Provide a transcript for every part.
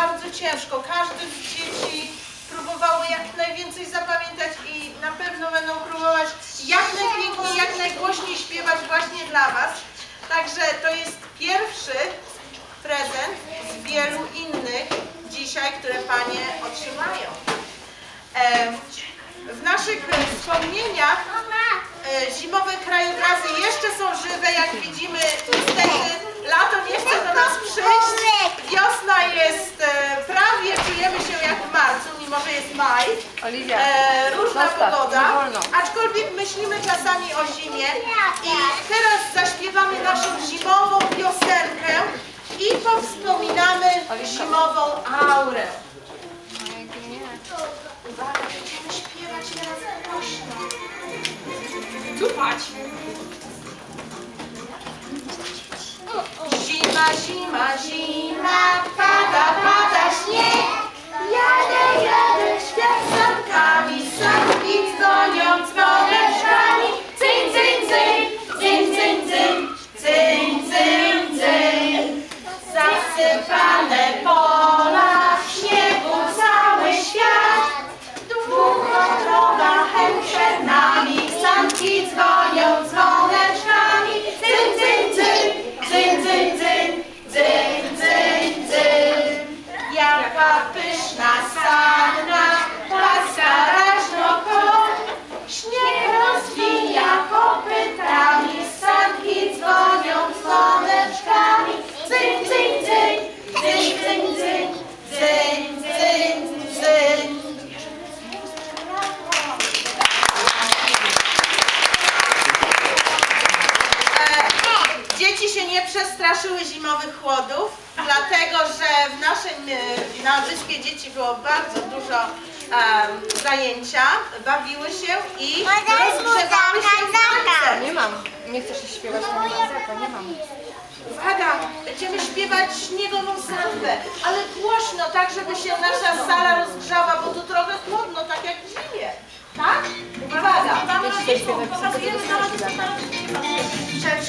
bardzo ciężko. Każdy z dzieci próbowało jak najwięcej zapamiętać i na pewno będą próbować jak najpiękniej, jak najgłośniej śpiewać właśnie dla Was. Także to jest pierwszy prezent z wielu innych dzisiaj, które Panie otrzymają. W naszych wspomnieniach e, zimowe krajobrazy jeszcze są żywe, jak widzimy. Niestety lato nie chce do nas przyjść. Wiosna jest prawie, czujemy się jak w marcu, mimo że jest maj. Oliwia, E, różna zostaw, pogoda, nie wolno. aczkolwiek myślimy czasami o zimie i teraz zaśpiewamy naszą zimową piosenkę i powspominamy zimową aurę. Uwaga, będziemy śpiewać teraz głośno. Tupać. Zima, zima, zima, Tata, tata, śnieg. Przestraszyły zimowych chłodów, dlatego że w naszym, e, na wyspie dzieci było bardzo dużo em, zajęcia, bawiły się i rozgrzewały się słońcem. Nie mam. Nie chcesz się śpiewać, to nie mam zaka, nie mam. Uwaga, będziemy śpiewać śniegową sambę, ale głośno, tak żeby się nasza sala rozgrzała, bo tu trochę chłodno, tak jak w zimie. Tak? Uwaga. Nie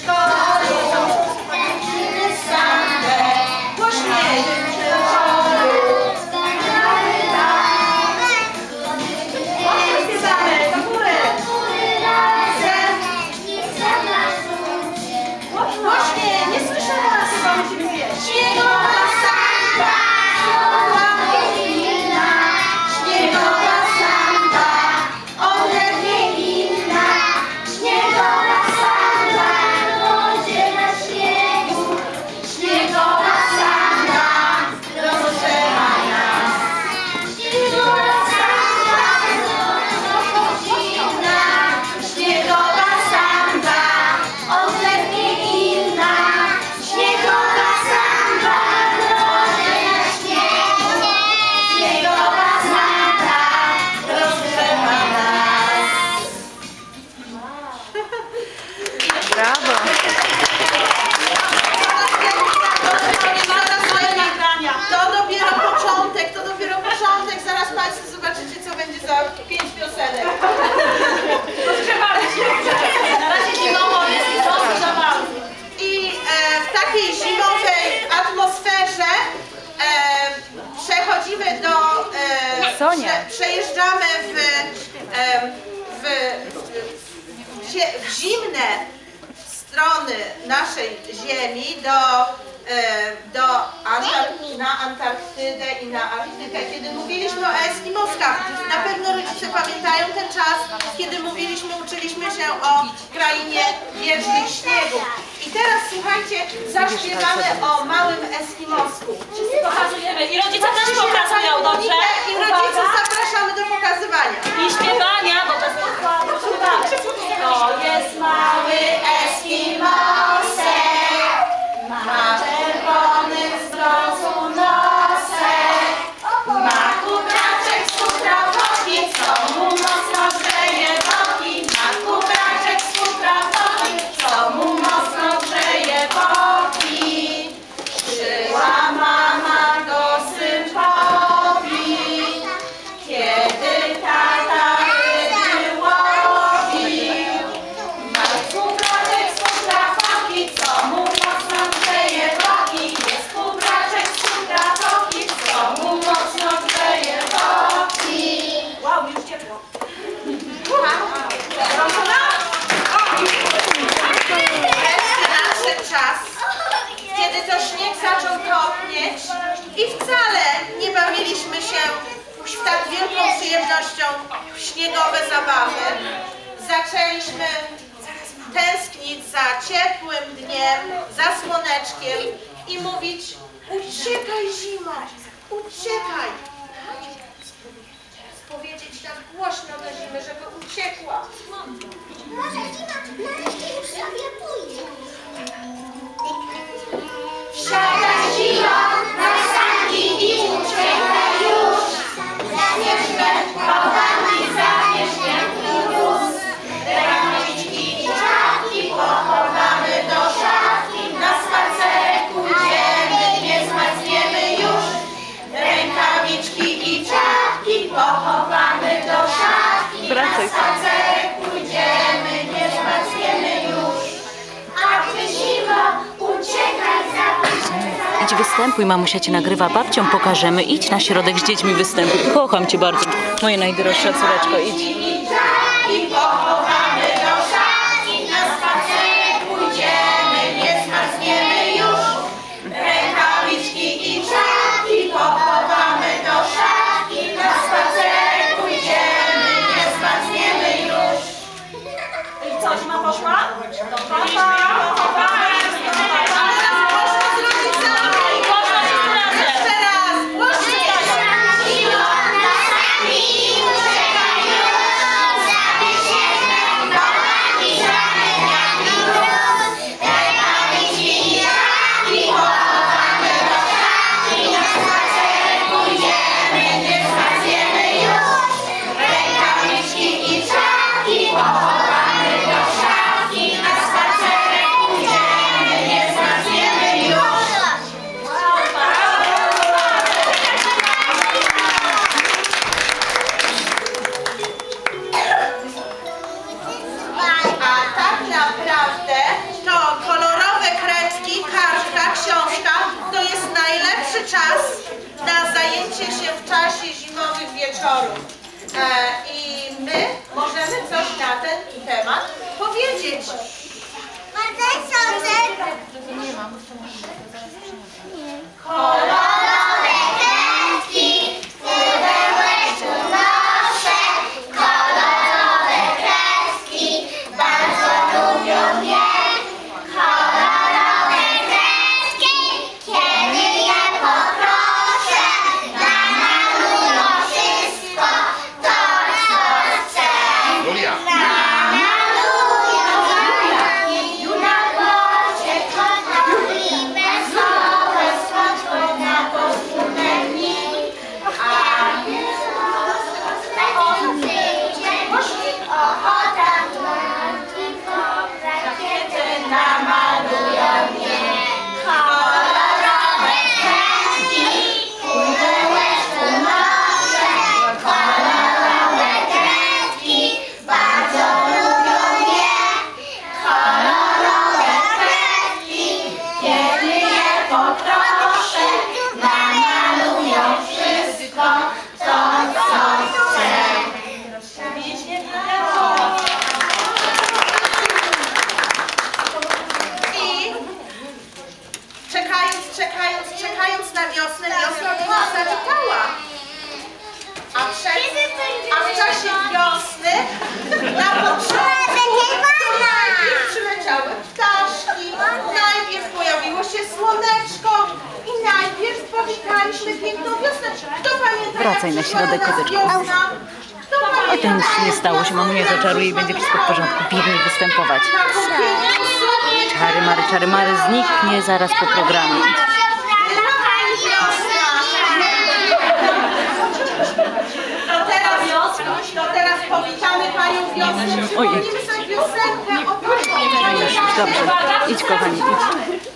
Przejeżdżamy w, w, w, w zimne strony naszej Ziemi do, e, do Antark- na Antarktydę i na Arktykę. Kiedy mówiliśmy o Eskimoskach, na pewno rodzice pamiętają ten czas, kiedy mówiliśmy, uczyliśmy się o krainie wierzchnych śniegu. I teraz słuchajcie, zaśpiewamy o małym Eskimosku. Wszyscy Pokazujemy i rodzice też pokazują, dobrze? przyjemnością śniegowe zabawy. Zaczęliśmy tęsknić za ciepłym dniem, za słoneczkiem i mówić uciekaj zima, uciekaj, Idź występuj, mamusia cię nagrywa, babcią pokażemy. Idź na środek z dziećmi występuj. Kocham cię bardzo. Moja najdroższa córeczko, idź. 선생님 아무튼 걸어. Czekając, czekając, czekając na wiosnę, wiosna do nas zawitała. A, przed, a w czasie wiosny na początku to najpierw przyleciały ptaszki, najpierw pojawiło się słoneczko i najpierw powitaliśmy piękną wiosnę. Kto pamięta, Wracaj jak na środek? Kto Oj, to nic nie stało, się mamunia zaczaruje i będzie wszystko w porządku. Biegnij występować. taką piękną słoneczkę? Czary Mary, czary Mary zniknie zaraz po programie. To teraz, to teraz powitamy Panią Wiosnę. Ojej. Przypomnimy sobie piosenkę o już, już, dobrze. Idź kochani, idź.